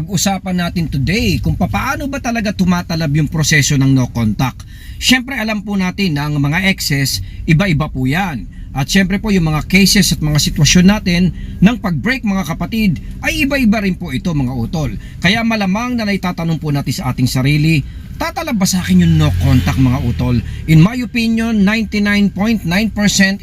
pag-usapan natin today kung paano ba talaga tumatalab yung proseso ng no contact. Siyempre alam po natin na ang mga exes, iba-iba po yan. At siyempre po yung mga cases at mga sitwasyon natin ng pag-break mga kapatid ay iba-iba rin po ito mga utol. Kaya malamang na naitatanong po natin sa ating sarili, tatalab ba sa akin yung no contact mga utol? In my opinion, 99.9%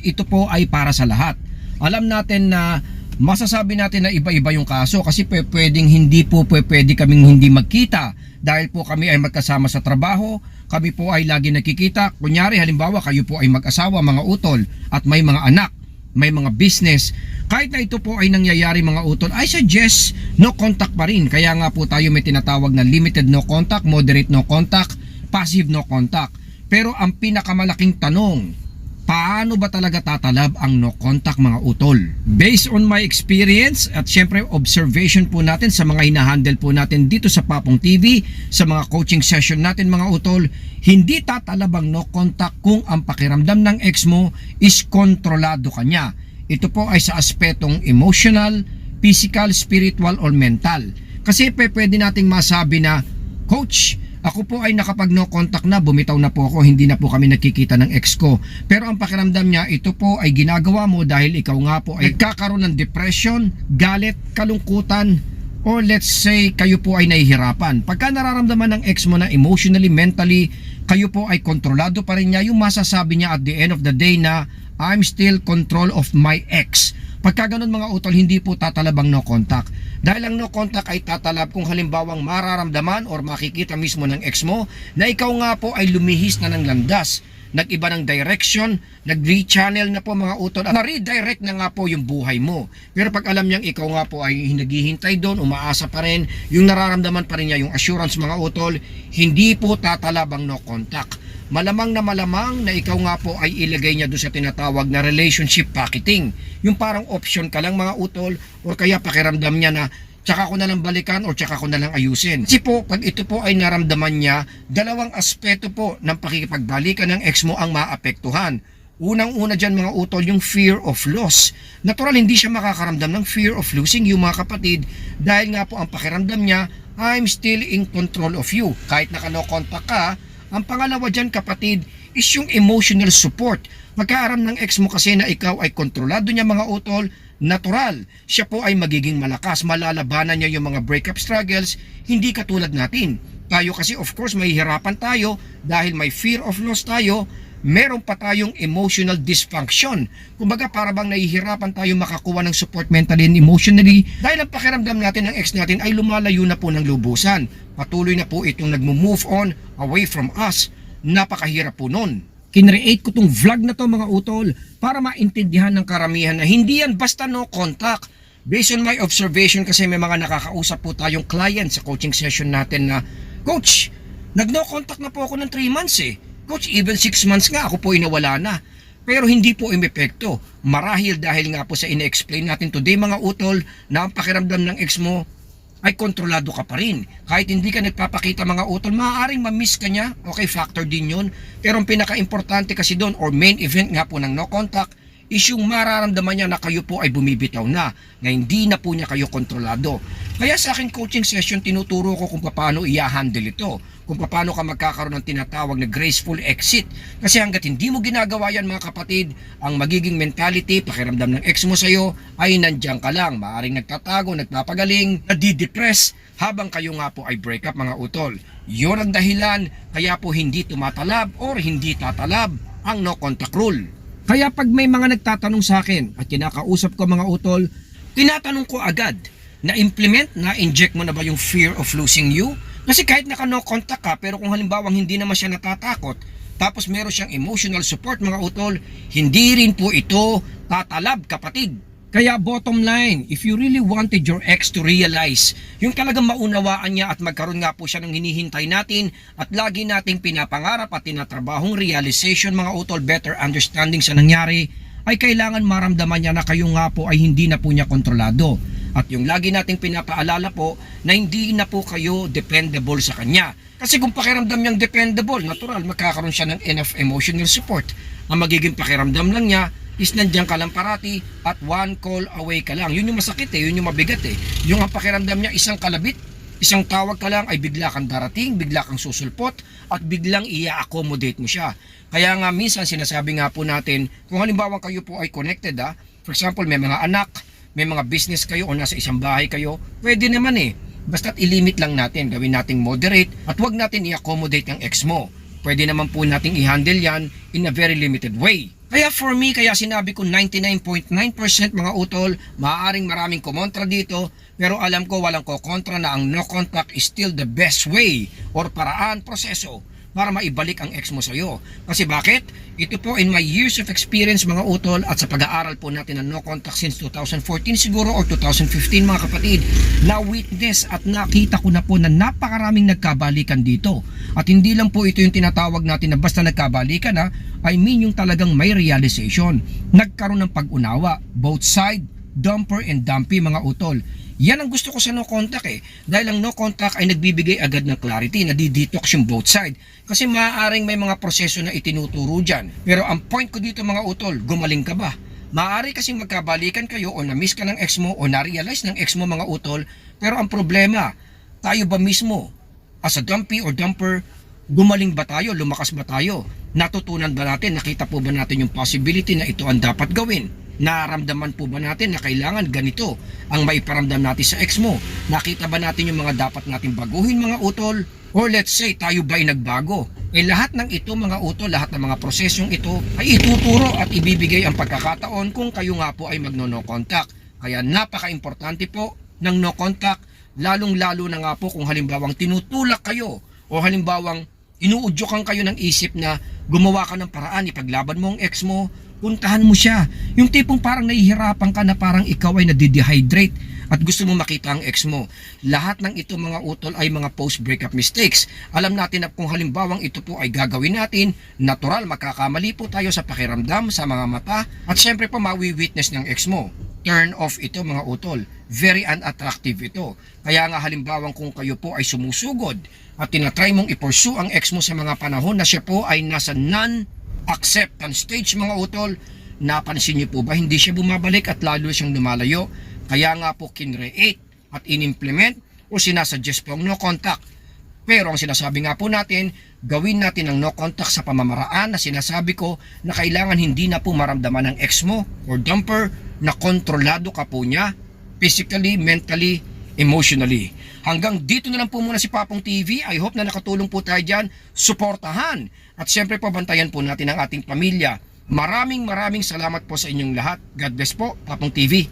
ito po ay para sa lahat. Alam natin na masasabi natin na iba-iba yung kaso kasi pwedeng hindi po pwede kaming hindi magkita dahil po kami ay magkasama sa trabaho, kami po ay lagi nakikita. Kunyari halimbawa kayo po ay mag-asawa mga utol at may mga anak, may mga business. Kahit na ito po ay nangyayari mga utol, I suggest no contact pa rin. Kaya nga po tayo may tinatawag na limited no contact, moderate no contact, passive no contact. Pero ang pinakamalaking tanong, paano ba talaga tatalab ang no contact mga utol? Based on my experience at syempre observation po natin sa mga hinahandle po natin dito sa Papong TV, sa mga coaching session natin mga utol, hindi tatalab ang no contact kung ang pakiramdam ng ex mo is kontrolado kanya. Ito po ay sa aspetong emotional, physical, spiritual, or mental. Kasi pwede nating masabi na, Coach, ako po ay nakapag no contact na, bumitaw na po ako, hindi na po kami nakikita ng ex ko. Pero ang pakiramdam niya, ito po ay ginagawa mo dahil ikaw nga po ay nagkakaroon ng depression, galit, kalungkutan, or let's say kayo po ay nahihirapan. Pagka nararamdaman ng ex mo na emotionally, mentally, kayo po ay kontrolado pa rin niya, yung masasabi niya at the end of the day na I'm still control of my ex. Pagka ganun mga utol, hindi po tatalabang no contact. Dahil ang no contact ay tatalab kung halimbawang mararamdaman or makikita mismo ng ex mo na ikaw nga po ay lumihis na ng landas nag-iba ng direction, nag-rechannel na po mga utol at na-redirect na nga po yung buhay mo. Pero pag alam niyang ikaw nga po ay naghihintay doon, umaasa pa rin, yung nararamdaman pa rin niya yung assurance mga utol, hindi po tatalabang no contact. Malamang na malamang na ikaw nga po ay ilagay niya doon sa tinatawag na relationship packeting. Yung parang option ka lang mga utol or kaya pakiramdam niya na tsaka ko na lang balikan o tsaka ko na lang ayusin. Kasi po, pag ito po ay naramdaman niya, dalawang aspeto po ng pakikipagbalikan ng ex mo ang maapektuhan. Unang-una dyan mga utol, yung fear of loss. Natural, hindi siya makakaramdam ng fear of losing you mga kapatid dahil nga po ang pakiramdam niya, I'm still in control of you. Kahit nakano contact ka, ang pangalawa dyan kapatid is yung emotional support. Magkaaram ng ex mo kasi na ikaw ay kontrolado niya mga utol, natural. Siya po ay magiging malakas, malalabanan niya yung mga breakup struggles, hindi katulad natin. Tayo kasi of course may hirapan tayo dahil may fear of loss tayo, meron pa tayong emotional dysfunction. Kumbaga para bang nahihirapan tayo makakuha ng support mentally and emotionally dahil ang pakiramdam natin ng ex natin ay lumalayo na po ng lubusan. Patuloy na po itong nagmo-move on away from us. Napakahirap po nun. Kinreate ko tong vlog na to mga utol para maintindihan ng karamihan na hindi yan basta no contact. Based on my observation kasi may mga nakakausap po tayong client sa coaching session natin na Coach, nag-no contact na po ako ng 3 months eh. Coach, even 6 months nga ako po inawala na. Pero hindi po imepekto. Marahil dahil nga po sa ine-explain natin today mga utol na ang pakiramdam ng ex mo ay kontrolado ka pa rin. Kahit hindi ka nagpapakita mga utol, maaaring ma-miss ka niya. Okay, factor din yun. Pero ang pinaka-importante kasi doon or main event nga po ng no contact is yung mararamdaman niya na kayo po ay bumibitaw na, na hindi na po niya kayo kontrolado. Kaya sa akin coaching session, tinuturo ko kung paano i-handle ito. Kung paano ka magkakaroon ng tinatawag na graceful exit. Kasi hanggat hindi mo ginagawa yan mga kapatid, ang magiging mentality, pakiramdam ng ex mo sa'yo, ay nandiyan ka lang. Maaring nagtatago, nagpapagaling, nadidepress, habang kayo nga po ay break up mga utol. Yun ang dahilan, kaya po hindi tumatalab or hindi tatalab ang no contact rule. Kaya pag may mga nagtatanong sa akin at kinakausap ko mga utol, tinatanong ko agad, na-implement, na-inject mo na ba yung fear of losing you? Kasi kahit naka no contact ka, pero kung halimbawa hindi naman siya natatakot, tapos meron siyang emotional support mga utol, hindi rin po ito tatalab kapatid. Kaya bottom line, if you really wanted your ex to realize, yung talagang maunawaan niya at magkaroon nga po siya ng hinihintay natin at lagi nating pinapangarap at tinatrabahong realization mga utol, better understanding sa nangyari, ay kailangan maramdaman niya na kayo nga po ay hindi na po niya kontrolado. At yung lagi nating pinapaalala po na hindi na po kayo dependable sa kanya. Kasi kung pakiramdam niyang dependable, natural, magkakaroon siya ng enough emotional support. Ang magiging pakiramdam lang niya is nandiyan ka lang parati at one call away ka lang. Yun yung masakit eh, yun yung mabigat eh. Yung ang pakiramdam niya isang kalabit, Isang tawag ka lang ay bigla kang darating, bigla kang susulpot, at biglang i-accommodate mo siya. Kaya nga minsan sinasabi nga po natin, kung halimbawa kayo po ay connected ha, for example may mga anak, may mga business kayo o nasa isang bahay kayo, pwede naman eh. Basta't ilimit lang natin, gawin nating moderate at wag natin i-accommodate ang ex mo. Pwede naman po nating i-handle yan in a very limited way. Kaya for me, kaya sinabi ko 99.9% mga utol, maaaring maraming kumontra dito, pero alam ko walang kokontra na ang no contact is still the best way or paraan, proseso para maibalik ang ex mo sa'yo. Kasi bakit? Ito po in my years of experience mga utol at sa pag-aaral po natin ng no contact since 2014 siguro or 2015 mga kapatid, na witness at nakita ko na po na napakaraming nagkabalikan dito. At hindi lang po ito yung tinatawag natin na basta nagkabalikan ha, I mean yung talagang may realization. Nagkaroon ng pag-unawa, both side, dumper and dumpy mga utol. Yan ang gusto ko sa no contact eh. Dahil ang no contact ay nagbibigay agad ng clarity, nadidetox yung both side. Kasi maaaring may mga proseso na itinuturo dyan. Pero ang point ko dito mga utol, gumaling ka ba? Maaari kasing magkabalikan kayo o na-miss ka ng ex mo o na-realize ng ex mo mga utol. Pero ang problema, tayo ba mismo as a dumpy or dumper, gumaling ba tayo, lumakas ba tayo? Natutunan ba natin, nakita po ba natin yung possibility na ito ang dapat gawin? Naramdaman po ba natin na kailangan ganito ang maiparamdam natin sa ex mo? Nakita ba natin yung mga dapat natin baguhin mga utol? Or let's say tayo ba ay nagbago? Eh lahat ng ito mga utol, lahat ng mga prosesong ito ay ituturo at ibibigay ang pagkakataon kung kayo nga po ay magno-no contact. Kaya napaka-importante po ng no contact, lalong-lalo na nga po kung halimbawang tinutulak kayo o halimbawang inuudyokan kayo ng isip na gumawa ka ng paraan, ipaglaban mo ang ex mo, puntahan mo siya. Yung tipong parang nahihirapan ka na parang ikaw ay nadidehydrate at gusto mo makita ang ex mo. Lahat ng ito mga utol ay mga post-breakup mistakes. Alam natin na kung halimbawang ito po ay gagawin natin, natural makakamali po tayo sa pakiramdam, sa mga mata, at syempre po mawi-witness ng ex mo. Turn off ito mga utol. Very unattractive ito. Kaya nga halimbawang kung kayo po ay sumusugod at tinatry mong i-pursue ang ex mo sa mga panahon na siya po ay nasa non acceptance stage mga utol, napansin niyo po ba hindi siya bumabalik at lalo siyang lumalayo? Kaya nga po kinreate at inimplement o sinasuggest po ang no contact. Pero ang sinasabi nga po natin, gawin natin ang no contact sa pamamaraan na sinasabi ko na kailangan hindi na po maramdaman ng ex mo or dumper na kontrolado ka po niya physically, mentally, emotionally. Hanggang dito na lang po muna si Papong TV. I hope na nakatulong po tayo dyan. Suportahan. At syempre pabantayan po natin ang ating pamilya. Maraming maraming salamat po sa inyong lahat. God bless po, Papong TV.